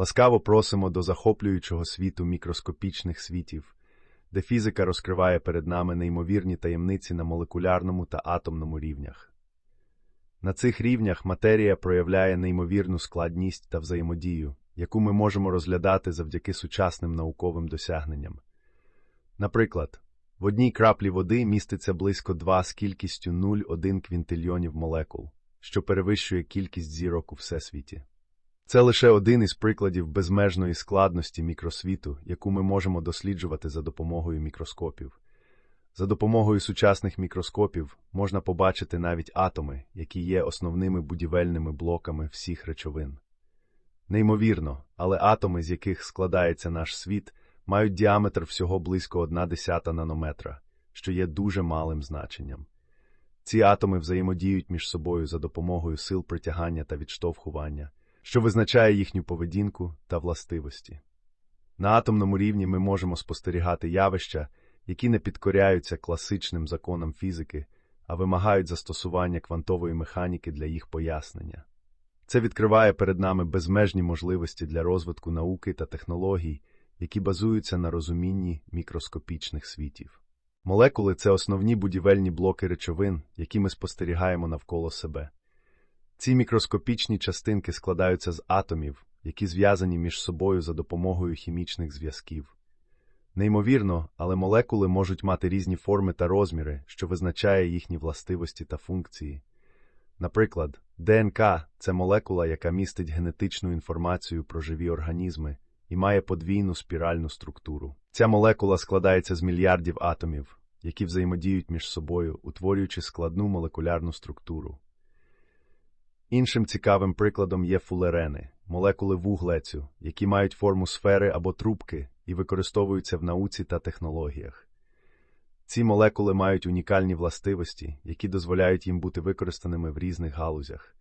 Ласкаво просимо до захоплюючого світу мікроскопічних світів, де фізика розкриває перед нами неймовірні таємниці на молекулярному та атомному рівнях. На цих рівнях матерія проявляє неймовірну складність та взаємодію, яку ми можемо розглядати завдяки сучасним науковим досягненням. Наприклад, в одній краплі води міститься близько 2 з кількістю 0,1 квінтильйонів молекул, що перевищує кількість зірок у всесвіті. Це лише один із прикладів безмежної складності мікросвіту, яку ми можемо досліджувати за допомогою мікроскопів. За допомогою сучасних мікроскопів можна побачити навіть атоми, які є основними будівельними блоками всіх речовин. Неймовірно, але атоми, з яких складається наш світ, мають діаметр всього близько 1 десята нанометра, що є дуже малим значенням. Ці атоми взаємодіють між собою за допомогою сил притягання та відштовхування, що визначає їхню поведінку та властивості. На атомному рівні ми можемо спостерігати явища, які не підкоряються класичним законам фізики, а вимагають застосування квантової механіки для їх пояснення. Це відкриває перед нами безмежні можливості для розвитку науки та технологій, які базуються на розумінні мікроскопічних світів. Молекули це основні будівельні блоки речовин, які ми спостерігаємо навколо себе. Ці мікроскопічні частинки складаються з атомів, які зв'язані між собою за допомогою хімічних зв'язків. Неймовірно, але молекули можуть мати різні форми та розміри, що визначає їхні властивості та функції. Наприклад, ДНК це молекула, яка містить генетичну інформацію про живі організми і має подвійну спіральну структуру. Ця молекула складається з мільярдів атомів, які взаємодіють між собою, утворюючи складну молекулярну структуру. Іншим цікавим прикладом є фулерени, молекули вуглецю, які мають форму сфери або трубки і використовуються в науці та технологіях. Ці молекули мають унікальні властивості, які дозволяють їм бути використаними в різних галузях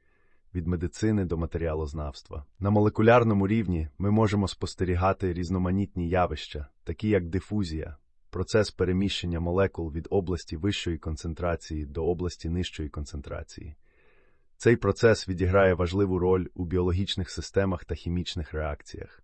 від медицини до матеріалознавства. На молекулярному рівні ми можемо спостерігати різноманітні явища, такі як дифузія, процес переміщення молекул від області вищої концентрації до області нижчої концентрації. Цей процес відіграє важливу роль у біологічних системах та хімічних реакціях.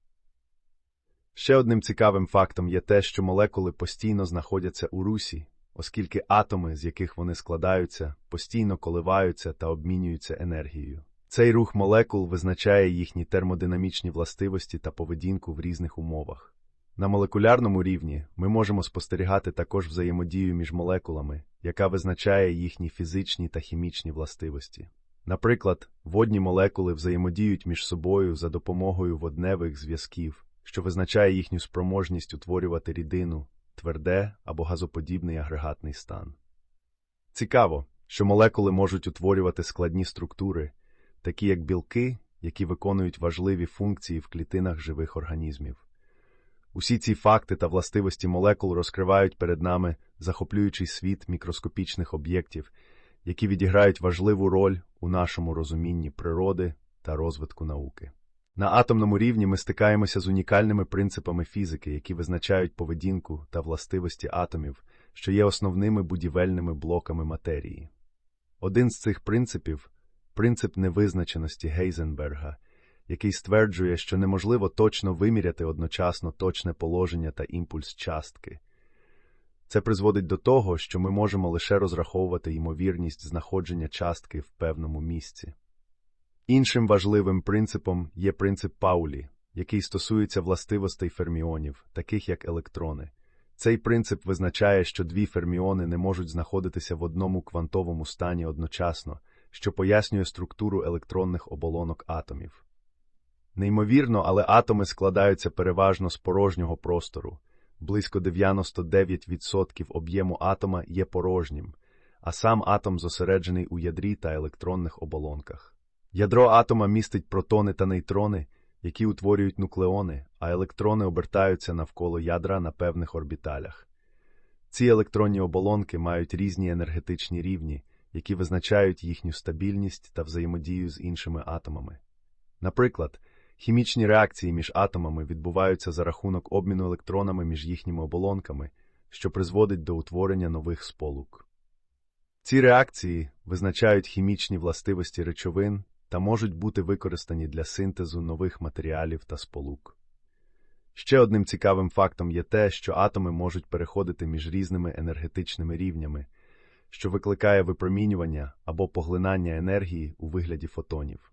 Ще одним цікавим фактом є те, що молекули постійно знаходяться у русі, оскільки атоми, з яких вони складаються, постійно коливаються та обмінюються енергією. Цей рух молекул визначає їхні термодинамічні властивості та поведінку в різних умовах. На молекулярному рівні ми можемо спостерігати також взаємодію між молекулами, яка визначає їхні фізичні та хімічні властивості. Наприклад, водні молекули взаємодіють між собою за допомогою водневих зв'язків, що визначає їхню спроможність утворювати рідину, тверде або газоподібний агрегатний стан. Цікаво, що молекули можуть утворювати складні структури, такі як білки, які виконують важливі функції в клітинах живих організмів. Усі ці факти та властивості молекул розкривають перед нами захоплюючий світ мікроскопічних об'єктів, які відіграють важливу роль у нашому розумінні природи та розвитку науки. На атомному рівні ми стикаємося з унікальними принципами фізики, які визначають поведінку та властивості атомів, що є основними будівельними блоками матерії. Один з цих принципів принцип невизначеності Гейзенберга, який стверджує, що неможливо точно виміряти одночасно точне положення та імпульс частки. Це призводить до того, що ми можемо лише розраховувати ймовірність знаходження частки в певному місці. Іншим важливим принципом є принцип Паулі, який стосується властивостей ферміонів, таких як електрони. Цей принцип визначає, що дві ферміони не можуть знаходитися в одному квантовому стані одночасно, що пояснює структуру електронних оболонок атомів. Неймовірно, але атоми складаються переважно з порожнього простору. Близько 99% об'єму атома є порожнім, а сам атом зосереджений у ядрі та електронних оболонках. Ядро атома містить протони та нейтрони, які утворюють нуклеони, а електрони обертаються навколо ядра на певних орбіталях. Ці електронні оболонки мають різні енергетичні рівні, які визначають їхню стабільність та взаємодію з іншими атомами. Наприклад, хімічні реакції між атомами відбуваються за рахунок обміну електронами між їхніми оболонками, що призводить до утворення нових сполук. Ці реакції визначають хімічні властивості речовин та можуть бути використані для синтезу нових матеріалів та сполук. Ще одним цікавим фактом є те, що атоми можуть переходити між різними енергетичними рівнями, що викликає випромінювання або поглинання енергії у вигляді фотонів.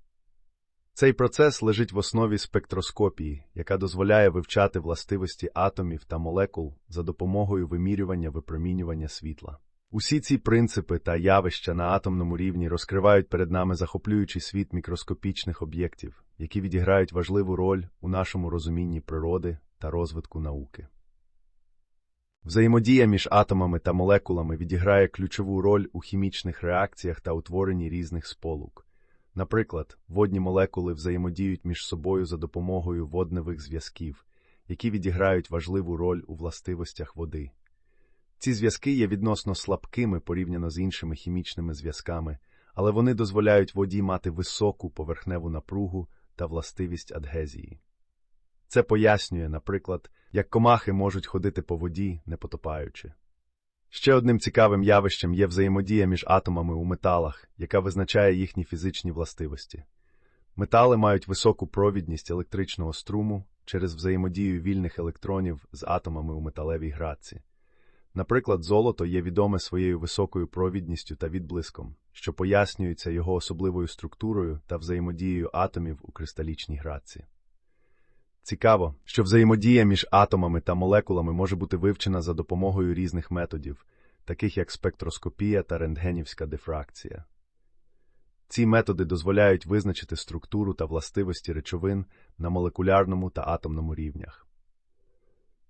Цей процес лежить в основі спектроскопії, яка дозволяє вивчати властивості атомів та молекул за допомогою вимірювання випромінювання світла. Усі ці принципи та явища на атомному рівні розкривають перед нами захоплюючий світ мікроскопічних об'єктів, які відіграють важливу роль у нашому розумінні природи та розвитку науки. Взаємодія між атомами та молекулами відіграє ключову роль у хімічних реакціях та утворенні різних сполук. Наприклад, водні молекули взаємодіють між собою за допомогою водневих зв'язків, які відіграють важливу роль у властивостях води. Ці зв'язки є відносно слабкими порівняно з іншими хімічними зв'язками, але вони дозволяють воді мати високу поверхневу напругу та властивість адгезії. Це пояснює, наприклад, як комахи можуть ходити по воді, не потопаючи. Ще одним цікавим явищем є взаємодія між атомами у металах, яка визначає їхні фізичні властивості. Метали мають високу провідність електричного струму через взаємодію вільних електронів з атомами у металевій градці. Наприклад, золото є відоме своєю високою провідністю та відблиском, що пояснюється його особливою структурою та взаємодією атомів у кристалічній градці. Цікаво, що взаємодія між атомами та молекулами може бути вивчена за допомогою різних методів, таких як спектроскопія та рентгенівська дифракція. Ці методи дозволяють визначити структуру та властивості речовин на молекулярному та атомному рівнях.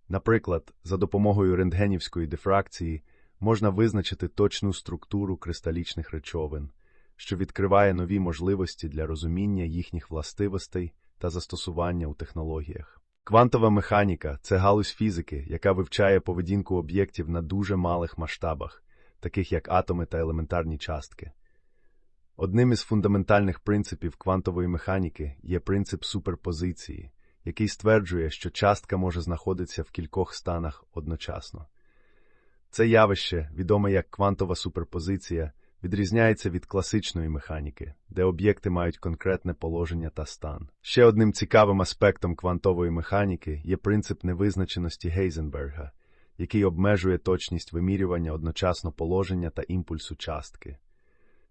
Наприклад, за допомогою рентгенівської дифракції можна визначити точну структуру кристалічних речовин, що відкриває нові можливості для розуміння їхніх властивостей та застосування у технологіях. Квантова механіка це галузь фізики, яка вивчає поведінку об'єктів на дуже малих масштабах, таких як атоми та елементарні частки. Одним із фундаментальних принципів квантової механіки є принцип суперпозиції, який стверджує, що частка може знаходитися в кількох станах одночасно. Це явище, відоме як квантова суперпозиція, відрізняється від класичної механіки, де об'єкти мають конкретне положення та стан. Ще одним цікавим аспектом квантової механіки є принцип невизначеності Гейзенберга, який обмежує точність вимірювання одночасно положення та імпульсу частки.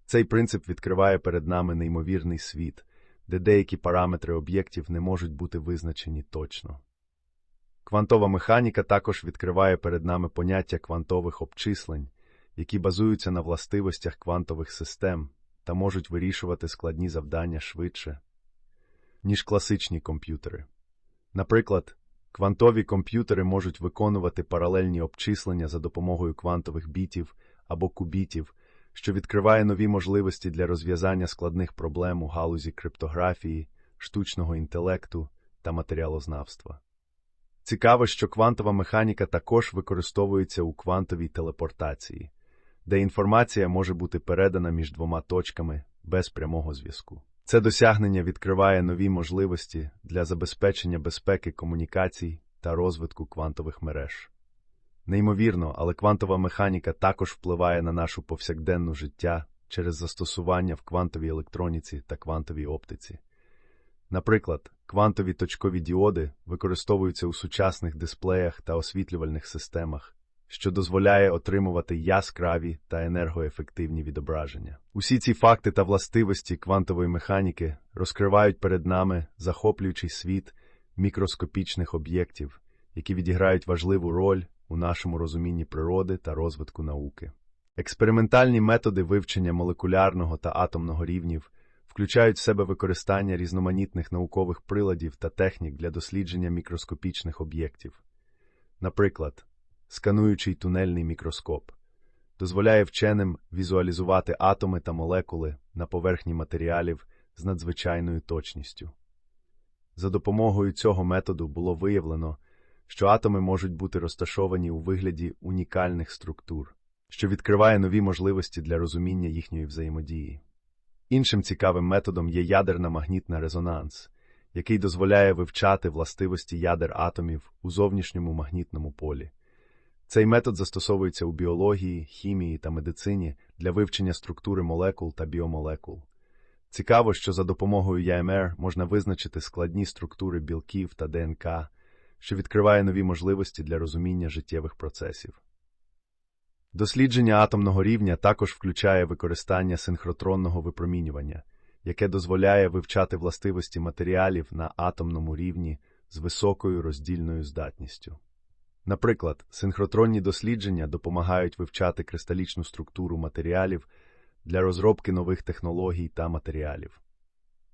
Цей принцип відкриває перед нами неймовірний світ, де деякі параметри об'єктів не можуть бути визначені точно. Квантова механіка також відкриває перед нами поняття квантових обчислень, які базуються на властивостях квантових систем та можуть вирішувати складні завдання швидше, ніж класичні комп'ютери. Наприклад, квантові комп'ютери можуть виконувати паралельні обчислення за допомогою квантових бітів або кубітів, що відкриває нові можливості для розв'язання складних проблем у галузі криптографії, штучного інтелекту та матеріалознавства. Цікаво, що квантова механіка також використовується у квантовій телепортації, де інформація може бути передана між двома точками без прямого зв'язку. Це досягнення відкриває нові можливості для забезпечення безпеки комунікацій та розвитку квантових мереж. Неймовірно, але квантова механіка також впливає на нашу повсякденну життя через застосування в квантовій електроніці та квантовій оптиці. Наприклад, квантові точкові діоди використовуються у сучасних дисплеях та освітлювальних системах, що дозволяє отримувати яскраві та енергоефективні відображення. Усі ці факти та властивості квантової механіки розкривають перед нами захоплюючий світ мікроскопічних об'єктів, які відіграють важливу роль у нашому розумінні природи та розвитку науки. Експериментальні методи вивчення молекулярного та атомного рівнів включають в себе використання різноманітних наукових приладів та технік для дослідження мікроскопічних об'єктів. Наприклад, скануючий тунельний мікроскоп дозволяє вченим візуалізувати атоми та молекули на поверхні матеріалів з надзвичайною точністю. За допомогою цього методу було виявлено, що атоми можуть бути розташовані у вигляді унікальних структур, що відкриває нові можливості для розуміння їхньої взаємодії. Іншим цікавим методом є ядерна магнітна резонанс, який дозволяє вивчати властивості ядер атомів у зовнішньому магнітному полі. Цей метод застосовується у біології, хімії та медицині для вивчення структури молекул та біомолекул. Цікаво, що за допомогою ЯМР можна визначити складні структури білків та ДНК, що відкриває нові можливості для розуміння життєвих процесів. Дослідження атомного рівня також включає використання синхротронного випромінювання, яке дозволяє вивчати властивості матеріалів на атомному рівні з високою роздільною здатністю. Наприклад, синхротронні дослідження допомагають вивчати кристалічну структуру матеріалів для розробки нових технологій та матеріалів.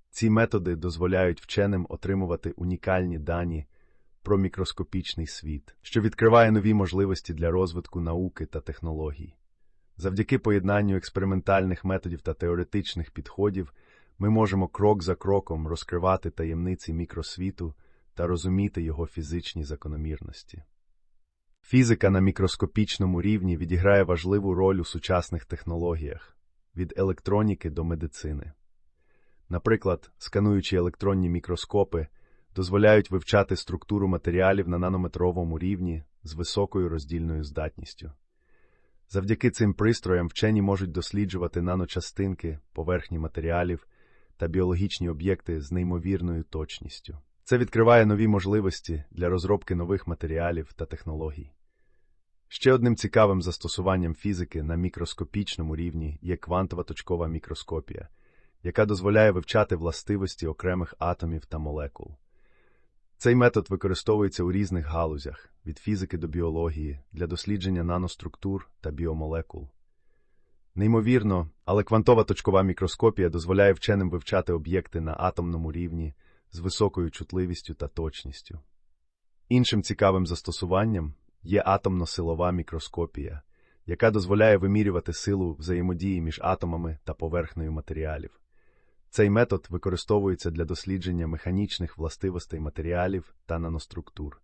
Ці методи дозволяють вченим отримувати унікальні дані про мікроскопічний світ, що відкриває нові можливості для розвитку науки та технологій. Завдяки поєднанню експериментальних методів та теоретичних підходів ми можемо крок за кроком розкривати таємниці мікросвіту та розуміти його фізичні закономірності. Фізика на мікроскопічному рівні відіграє важливу роль у сучасних технологіях від електроніки до медицини. Наприклад, скануючі електронні мікроскопи дозволяють вивчати структуру матеріалів на нанометровому рівні з високою роздільною здатністю. Завдяки цим пристроям вчені можуть досліджувати наночастинки, поверхні матеріалів та біологічні об'єкти з неймовірною точністю. Це відкриває нові можливості для розробки нових матеріалів та технологій. Ще одним цікавим застосуванням фізики на мікроскопічному рівні є квантова точкова мікроскопія, яка дозволяє вивчати властивості окремих атомів та молекул. Цей метод використовується у різних галузях від фізики до біології для дослідження наноструктур та біомолекул. Неймовірно, але квантова точкова мікроскопія дозволяє вченим вивчати об'єкти на атомному рівні з високою чутливістю та точністю. Іншим цікавим застосуванням є атомно-силова мікроскопія, яка дозволяє вимірювати силу взаємодії між атомами та поверхнею матеріалів. Цей метод використовується для дослідження механічних властивостей матеріалів та наноструктур.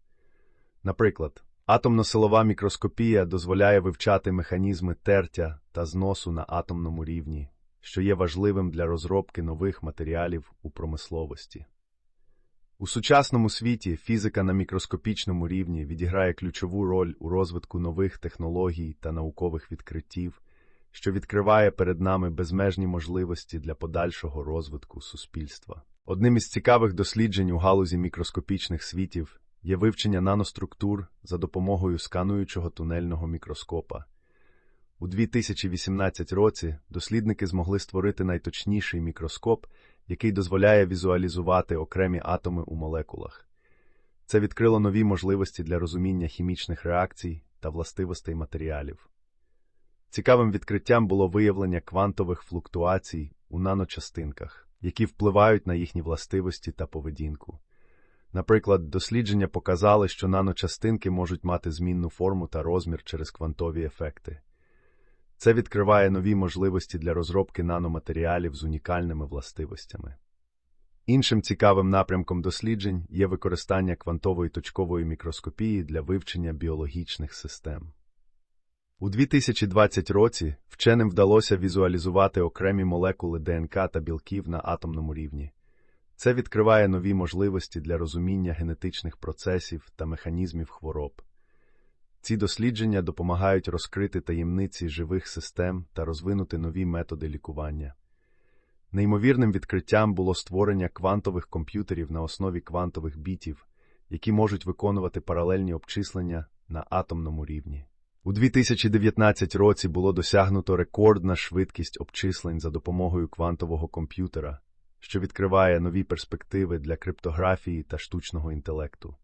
Наприклад, атомно-силова мікроскопія дозволяє вивчати механізми тертя та зносу на атомному рівні, що є важливим для розробки нових матеріалів у промисловості. У сучасному світі фізика на мікроскопічному рівні відіграє ключову роль у розвитку нових технологій та наукових відкриттів, що відкриває перед нами безмежні можливості для подальшого розвитку суспільства. Одним із цікавих досліджень у галузі мікроскопічних світів є вивчення наноструктур за допомогою скануючого тунельного мікроскопа. У 2018 році дослідники змогли створити найточніший мікроскоп, який дозволяє візуалізувати окремі атоми у молекулах. Це відкрило нові можливості для розуміння хімічних реакцій та властивостей матеріалів. Цікавим відкриттям було виявлення квантових флуктуацій у наночастинках, які впливають на їхні властивості та поведінку. Наприклад, дослідження показали, що наночастинки можуть мати змінну форму та розмір через квантові ефекти. Це відкриває нові можливості для розробки наноматеріалів з унікальними властивостями. Іншим цікавим напрямком досліджень є використання квантової точкової мікроскопії для вивчення біологічних систем. У 2020 році вченим вдалося візуалізувати окремі молекули ДНК та білків на атомному рівні. Це відкриває нові можливості для розуміння генетичних процесів та механізмів хвороб. Ці дослідження допомагають розкрити таємниці живих систем та розвинути нові методи лікування. Неймовірним відкриттям було створення квантових комп'ютерів на основі квантових бітів, які можуть виконувати паралельні обчислення на атомному рівні. У 2019 році було досягнуто рекордна швидкість обчислень за допомогою квантового комп'ютера, що відкриває нові перспективи для криптографії та штучного інтелекту.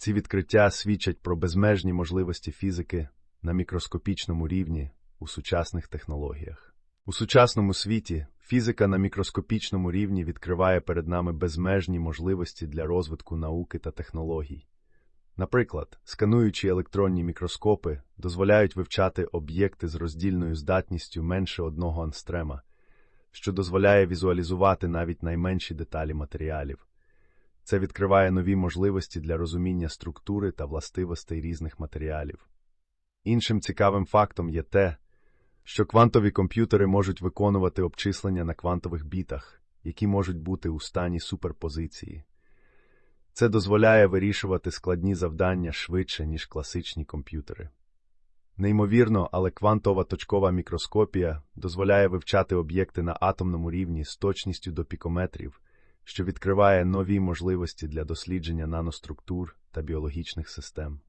Ці відкриття свідчать про безмежні можливості фізики на мікроскопічному рівні у сучасних технологіях. У сучасному світі фізика на мікроскопічному рівні відкриває перед нами безмежні можливості для розвитку науки та технологій. Наприклад, скануючі електронні мікроскопи дозволяють вивчати об'єкти з роздільною здатністю менше одного анстрема, що дозволяє візуалізувати навіть найменші деталі матеріалів. Це відкриває нові можливості для розуміння структури та властивостей різних матеріалів. Іншим цікавим фактом є те, що квантові комп'ютери можуть виконувати обчислення на квантових бітах, які можуть бути у стані суперпозиції. Це дозволяє вирішувати складні завдання швидше, ніж класичні комп'ютери. Неймовірно, але квантова точкова мікроскопія дозволяє вивчати об'єкти на атомному рівні з точністю до пікометрів що відкриває нові можливості для дослідження наноструктур та біологічних систем.